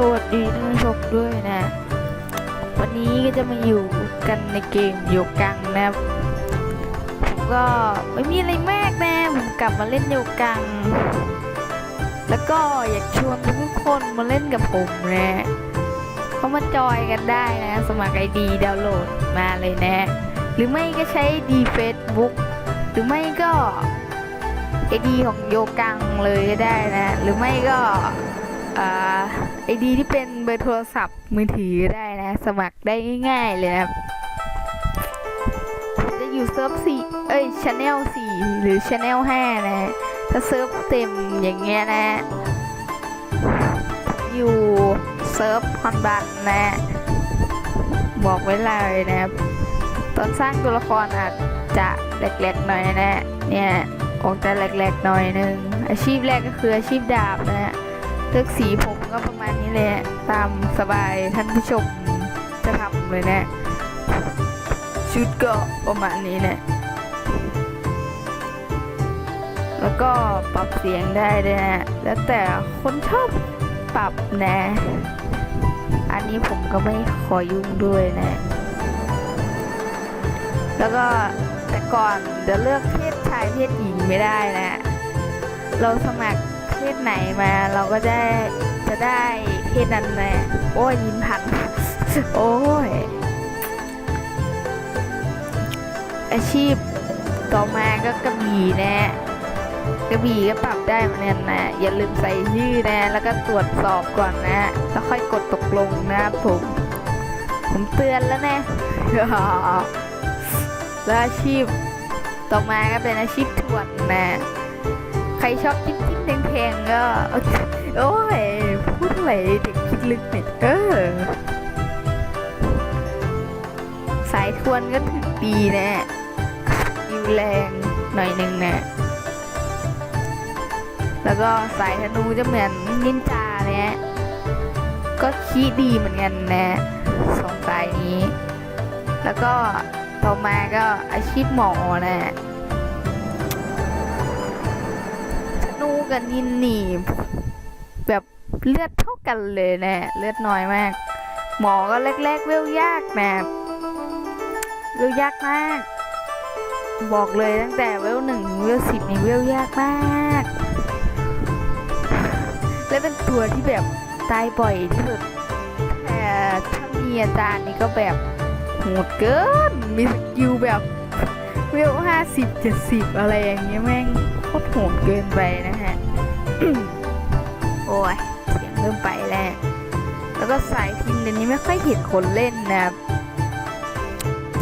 สวัสดีท่านผู้ชมด้วยนะ วันนี้ก็จะมาอยู่กันในเกมโยกังนะผมก็ไม่มีอะไรมากนะผมกลับมาเล่นโยกัง แล้วก็อยากชวนทุกคนมาเล่นกับผมนะเขามาจอยกันได้นะ สมัครไอดีดาวน์โหลดมาเลยนะ หรือไม่ก็ใช้ดีเฟซบุ๊กหรือไม่ก็ไอดีของโยกังเลยก็ได้นะ หรือไม่ก็ ไอดีที่เป็นเบอร์โทรศัพท์มือถือได้นะ สมัครได้ง่ายๆเลยนะครับ จะอยู่เซิร์ฟสี่เอ้ยชแนลสี่หรือชแนลห้านะ ถ้าเซิร์ฟเต็มอย่างเงี้ยนะ อยู่เซิร์ฟฮอนบันนะ บอกไว้เลยนะครับ ตอนสร้างตัวละครอาจจะแหลกๆหน่อยนะ เนี่ยออกจะแหลกๆหน่อยนึง อาชีพแรกก็คืออาชีพดาบนะ เลือกสีผมก็ประมาณนี้เลยตามสบายท่านผู้ชมจะทำเลยนะชุดก็ประมาณนี้นะแล้วก็ปรับเสียงได้ด้วยนะแล้วแต่คนชอบปรับนะ อันนี้ผมก็ไม่ขอยุ่งด้วยนะ แล้วก็แต่ก่อนจะเลือกเพศชายเพศหญิงไม่ได้นะ เราสมัคร ศไหนมาเราก็ได้จะได้เพศนั้นแหละโอ้ยยินพันโอ้ยอาชีพต่อมาก็กระบี่นะกระบี่ก็ปรับได้เหมือนกันนะอย่าลืมใส่ชื่อนะ แล้วก็ตรวจสอบก่อนนะ แล้วค่อยกดตกลงนะครับผม ผมเตือนแล้วนะแล้วอาชีพต่อมาก็เป็นอาชีพถวนนะ รชอบจิ้มจิ้มแพงๆก็โอ้ยพูดอะไรเด็กคิดลึกเนี่ยเออ สายทวนก็ถึกดีนะยิวแรงหน่อยหนึ่งนะ แล้วก็สายธนูจะเหมือนนินจาเนี่ยก็คีดีเหมือนกันนะสองสายนี้ แล้วก็ต่อมาก็อาชีพหมอนะ กับนินนี่แบบเลือดเท่ากันเลยแนะเลือดน้อยมาก หมอก็แรกๆเวลยากนะเวลยากมาก บอกเลยตั้งแต่เวลหนึ่งเวลสิบนี่เวลยากมาก และเป็นตัวที่แบบตายบ่อยที่สุดแต่ถ้ามีอาจารย์นี่ก็แบบโหดเกิน มีสกิลแบบเวลห้าสิบเจ็ดสิบอะไรอย่างเงี้ยแม่งโคตรโหดเกินไปนะ โอ้ยเสียงเริ่มไปแล้วแล้วก็สายพินเดี๋ยวนี้ไม่ค่อยเห็นคนเล่นนะครับ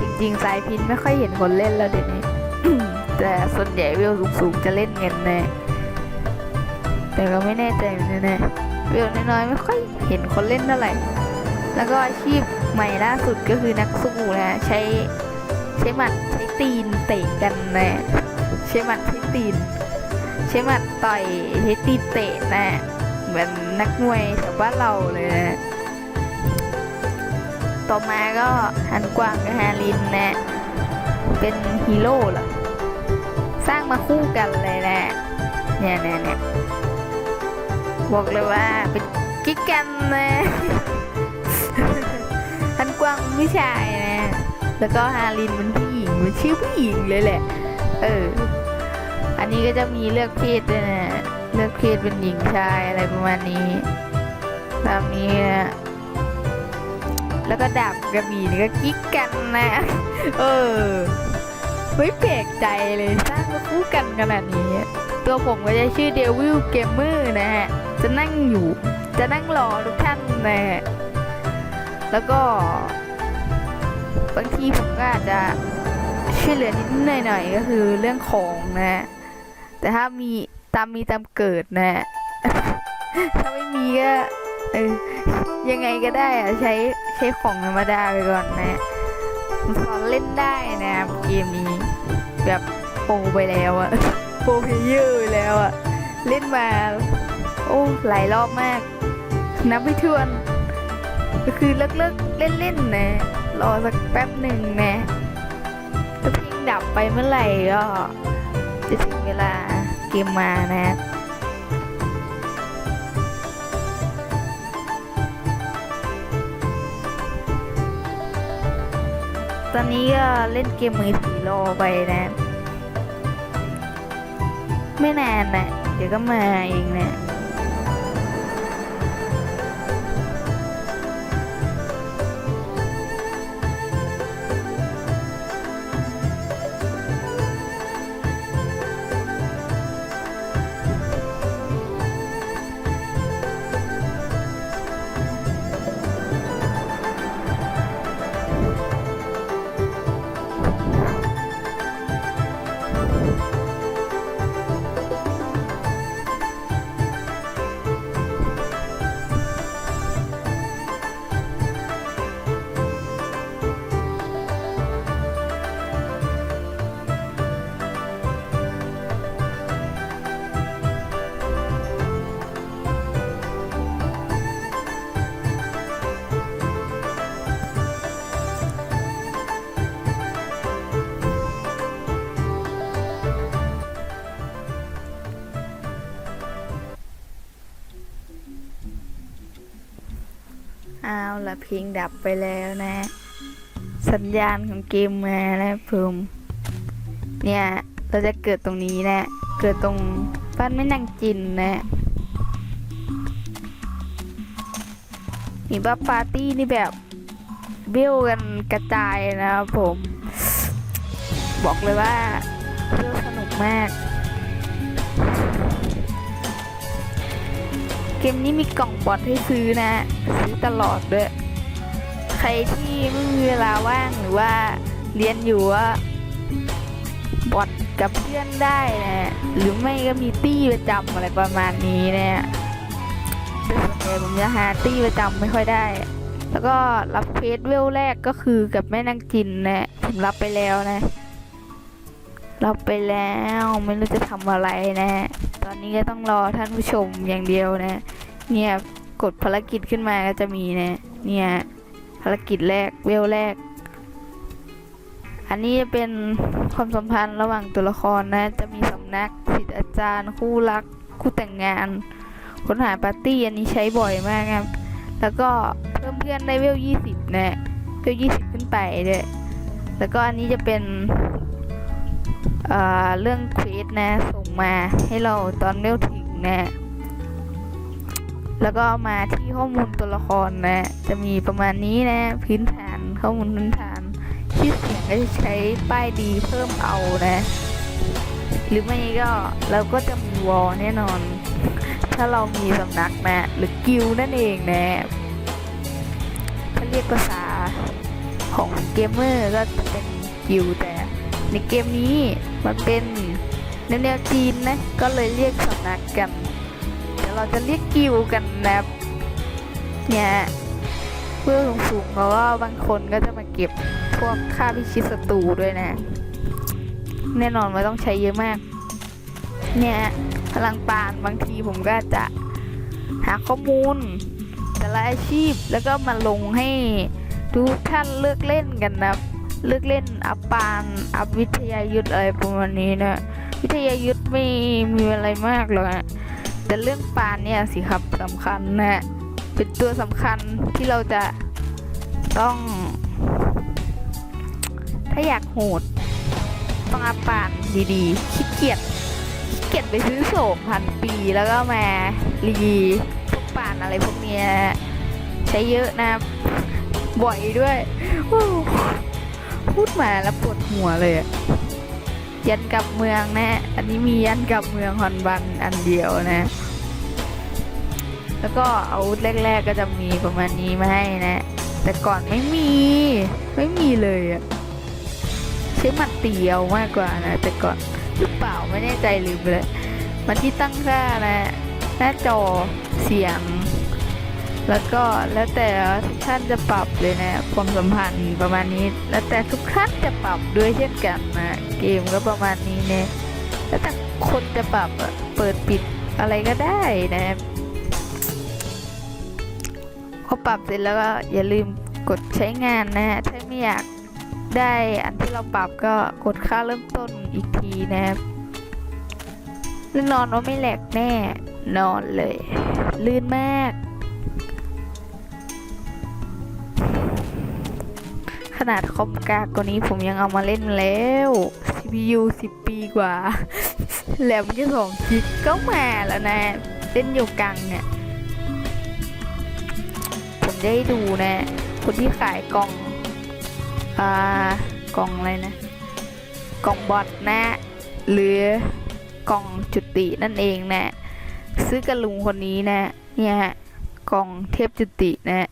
จริงๆสายพินไม่ค่อยเห็นคนเล่นแล้วเดี๋ยวนี้แต่ส่วนใหญ่เวลสูงๆจะเล่นกันแน่แต่ก็ไม่แน่ใจนกันนะเวลน้อยๆไม่ค่อยเห็นคนเล่นเท่าไหร่แล้วก็อาชีพใหม่ล่าสุดก็คือนักสู้นะใช้ใช้หมัดใช้ตีนเตะกันนะใช้หมัดใช้ตีน ช้หมัดต่อยใช้ตีเตะนะเหมือนนักมวยแถวบ้านเราเลยนะต่อมาก็ฮันกวางกับฮารินนะเป็นฮีโร่เหรอสร้างมาคู่กันเลยนะเนี่ยเนี่ยเนี่ยบอกเลยว่าเป็นกิ๊กกันนะฮันกวางผู้ชายนะ แล้วก็ฮารินเป็นผู้หญิงมันชื่อผู้หญิงเลยแหละ เออ อันนี้ก็จะมีเลือกเพศด้วยนะเลือกเพศเป็นหญิงชายอะไรประมาณนี้ตามนี้นะแล้วก็ดาบกระบี่นี่ก็กิ๊กกันนะ เออไม่แปลกใจเลยสร้างมาคู่กันขนาดนี้ ตัวผมก็จะชื่อเดวิลเกมเมอร์นะฮะ จะนั่งอยู่ จะนั่งรอทุกท่านนะฮะ แล้วก็ บางทีผมก็อาจจะช่วยเหลือนิดหน่อยๆก็คือเรื่องของนะ แต่ถ้ามีตามมีตามเกิดนะถ้าไม่มีก็เออยังไงก็ได้อะใช้ใช้ของธรรมดาไปก่อนนะมันสอนเล่นได้นะเกมนี้แบบโปไปแล้วอะโปเพเยอร์แล้วอะเล่นมา โอ้หลายรอบมาก นับไม่ถ้วน ก็คือเลิกเลิกเล่นเล่นๆนะรอสักแป๊บหนึ่งนะถ้าพลงดับไปเมื่อไหร่ก็จะถึงเวลา กมมานะตอนนี้ก็เล่นเกมมือถือรอไปนะ ไม่นานนะเดี๋ยวก็มาเองนะ ละเพลงดับไปแล้วนะ สัญญาณของเกมมาแล้วผมเนี่ยเราจะเกิดตรงนี้นะ เกิดตรงบ้านไม่นางจินนะมีบ้าปาร์ตี้นี่แบบเบี้ยวกันกระจายนะครับผม บอกเลยว่าเบี้ยวสนุกมาก กมนี้มีกล่องบอทให้ซื้อนะ ซื้อตลอดด้วย ใครที่ไม่มีเวลาว่างหรือว่าเรียนอยู่ว่าบอทกับเพื่อนได้นะ หรือไม่ก็มีตี้ประจำอะไรประมาณนี้นี่ยแต่ส่วนใหญ่ผมจะหาตี้ประจำไม่ค่อยได้ แล้วก็รับเฟสเวลแรกก็คือกับแม่นางจินนะผมรับไปแล้วนะ รับไปแล้วไม่รู้จะทำอะไรนะ อนนี้ก็ต้องรอท่านผู้ชมอย่างเดียวนะ เนี่ยกดภารกิจขึ้นมาก็จะมีนะ เนี่ยภารกิจแรกเวลแรก อันนี้จะเป็นความสัมพันธ์ระหว่างตัวละครนะ จะมีสำนักศิษย์อาจารย์ คู่รัก คู่แต่งงาน ค้นหาปาร์ตี้อันนี้ใช้บ่อยมากครับแล้วก็เพิ่มเพื่อนได้เวล20นะเวล20ขึ้นไปด้วยแล้วก็อันนี้จะเป็นเอ่อเรื่องเควสนะส่ง มาให้เราตอนเวถึงนะแล้วก็มาที่ข้อมูลตัวละครนะ จะมีประมาณนี้นะ พื้นฐานข้อมูลพื้นฐานชื่อเสียงก็จะใช้ป้ายดีเพิ่มเอานะ หรือไม่ก็เราก็จะมีวอลแน่นอน ถ้าเรามีสำนักนะหรือกิลนั่นเองนะถ้าเรียกภาษาของเกมเมอร์ก็จะเป็นกิลแต่ในเกมนี้มันเป็น แนวๆจีนนะก็เลยเรียกสำนักกัน เดี๋ยวเราจะเรียกกิวกันนะเนี่ยเพื่อสูงๆเพราะว่าบางคนก็จะมาเก็บพวกค่าพิชิตศัตรูด้วยนะ แน่นอนว่าต้องใช้เยอะมาก เนี่ยพลังปานบางทีผมก็จะหาข้อมูล แต่ละอาชีพแล้วก็มาลงให้ทุกท่านเลือกเล่นกันนะเลือกเล่นอัปปานอัพวิทยายุทธอะไรประมาณนี้นะ วิทยายุทธไม่มีอะไรมากหรอกนะแต่เรื่องปานเนี่ยสิครับสำคัญนะเป็นตัวสำคัญที่เราจะต้อง ถ้าอยากโหดต้องอัพปานดีๆขี้เกียจขี้เกียจไปซื้อโสมพันปีแล้วก็มารีพวกปานอะไรพวกเนี้ยใช้เยอะนะบ่อยด้วยพูดมาแล้วปวดหัวเลยอะ ยันกลับเมืองนะ อันนี้มียันกลับเมืองฮอนบันอันเดียวนะ แล้วก็อาวุธแรก ๆ ก็จะมีประมาณนี้มาให้นะ แต่ก่อนไม่มี ไม่มีเลยอะใช้หมัดเตียวมากกว่านะ แต่ก่อนหรือเปล่าไม่แน่ใจลืมไปเลยมันที่ตั้งค่านะ หน้าจอเสียง แล้วก็แล้วแต่ท่านจะปรับเลยนะความสัมพันธ์ประมาณนี้ แล้วแต่ทุกท่านจะปรับด้วยเช่นกันนะเกมก็ประมาณนี้เนี่ยแล้วแต่คนจะปรับอะเปิดปิดอะไรก็ได้นะพอปรับเสร็จแล้วก็อย่าลืมกดใช้งานนะฮะถ้าไม่อยากได้อันที่เราปรับก็กดค่าเริ่มต้นอีกทีนะครับแน่นอนว่าไม่แหลกแน่นอนเลย ลื่นมาก ขนาดคอมกากกว่านี้ผมยังเอามาเล่นแล้ว CPU 10 ปีกว่าแหลมแค่สองกิกก็มาแล้วนะ เล่นอยู่กังเนี่ย ผมได้ดูนะ คนที่ขายกล่อง อ่ากล่องอะไรนะ กล่องบอทนะ หรือกล่องจุตินั่นเองนะ ซื้อกับลุงคนนี้นะ เนี่ยฮะกล่องเทพจุตินะ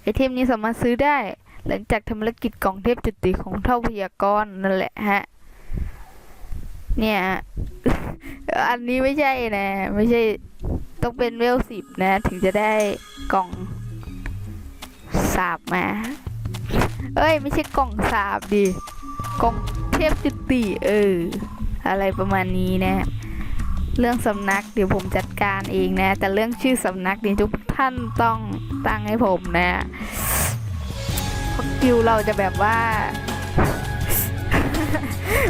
ไอเทมนี้สามารถซื้อได้ หลังจากทำภารกิจกล่องเทพจุติของเท่าพยากรณ์นั่นแหละฮะ เนี่ย อันนี้ไม่ใช่นะ ไม่ใช่ต้องเป็นเวลสิบนะ ถึงจะได้กล่องสาบมา เอ้ย ไม่ใช่กล่องสาบดิ กล่องเทพจุติเออ อะไรประมาณนี้นะ เรื่องสำนักเดี๋ยวผมจัดการเองนะ แต่เรื่องชื่อสำนักนี่ทุกท่านต้องตั้งให้ผมนะ เพราะคิวเราจะแบบว่า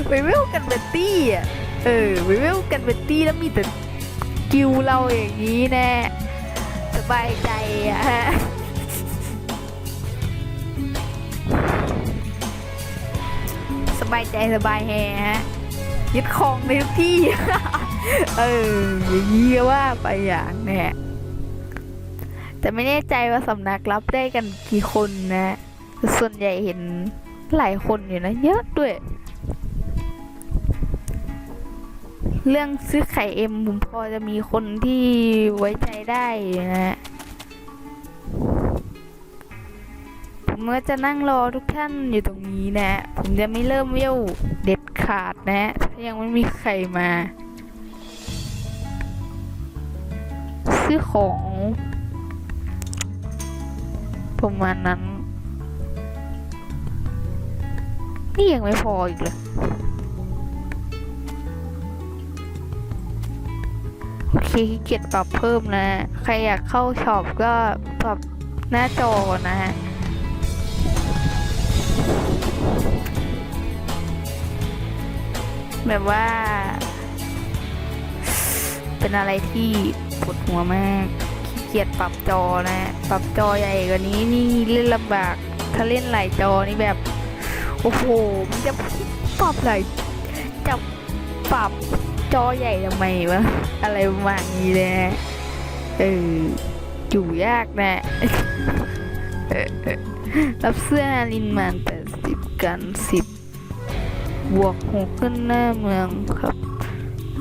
ไปเวลกันเป็นตี้อะเออไปเวลกันเป็นตี้แล้วมีแต่กิวเราอย่างนี้แน่สบายใจอะฮะสบายใจสบายแฮฮะยึดครองในทุกที่ เอออย่างนี้ว่าไปอย่างเนี่ยแต่ไม่แน่ใจว่าสำนักรับได้กันกี่คนนะ ส่วนใหญ่เห็นหลายคนอยู่นะ เยอะด้วย เรื่องซื้อไข่เอ็มผมพอจะมีคนที่ไว้ใจได้นะ ผมก็จะนั่งรอทุกท่านอยู่ตรงนี้นะ ผมจะไม่เริ่มเวลเด็ดขาดนะ ถ้ายังไม่มีใครมา ซื้อของประมาณนั้น นี่ยังไม่พออีกเลยโอเคขี้เกียจปรับเพิ่มนะ ใครอยากเข้าช็อปก็ปรับหน้าจอนะฮะแบบว่า เป็นอะไรที่ปวดหัวมากขี้เกียจปรับจอนะ ปรับจอใหญ่กว่านี้นี่เล่นลำบาก ถ้าเล่นหลายจอนี่แบบ โอ้โหมันจะปรับหลายจะปรับจอใหญ่ทำไมวะ อะไรประมาณนี้เลยนะเอออยู่ยากนะ รับเสื้อลินมันแปดสิบกันสิบบวกหกขึ้นหน้าเมืองครับ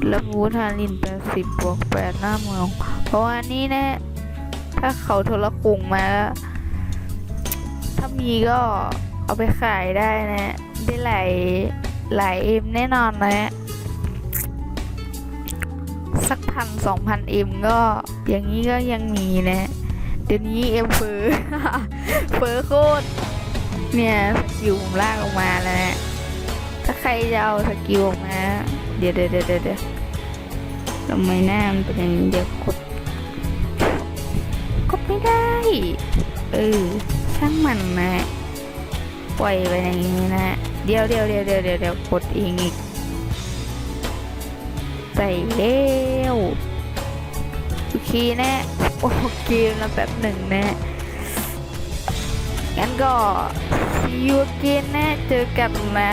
แล้ววูทาลินแปดสิบบวกแปดหน้าเมือง เพราะว่านี่นะ ถ้าเขาโทรคุงมาถ้ามีก็ เอาไปขายได้นะ ได้หลายหลายเอ็มแน่นอนนะ สักพันสองพันเอ็มก็อย่างนี้ก็ยังมีนะ เดี๋ยวนี้เอ็มเฟอร์เฟอร์โคตรเนี่ยสกิลผมลากออกมาแล้วนะถ้าใครจะเอาสกิลออกมา เดี๋ยวเดี๋ยวเดี๋ยวเดี๋ยวทำไมหน้ามันเป็นอย่างนี้เดี๋ยวกดกดไม่ได้ เออช่างมันนะ ปล่อยไปในนี้นะฮะเดี๋ยวเดี๋ยวเดี๋ยวเดี๋ยวเดี๋ยวเดี๋ยวกดเองอีกใส่เร็วโอเคนะโอเคแล้วแป๊บหนึ่งนะงั้นก็ see you again นะเจอกันนะ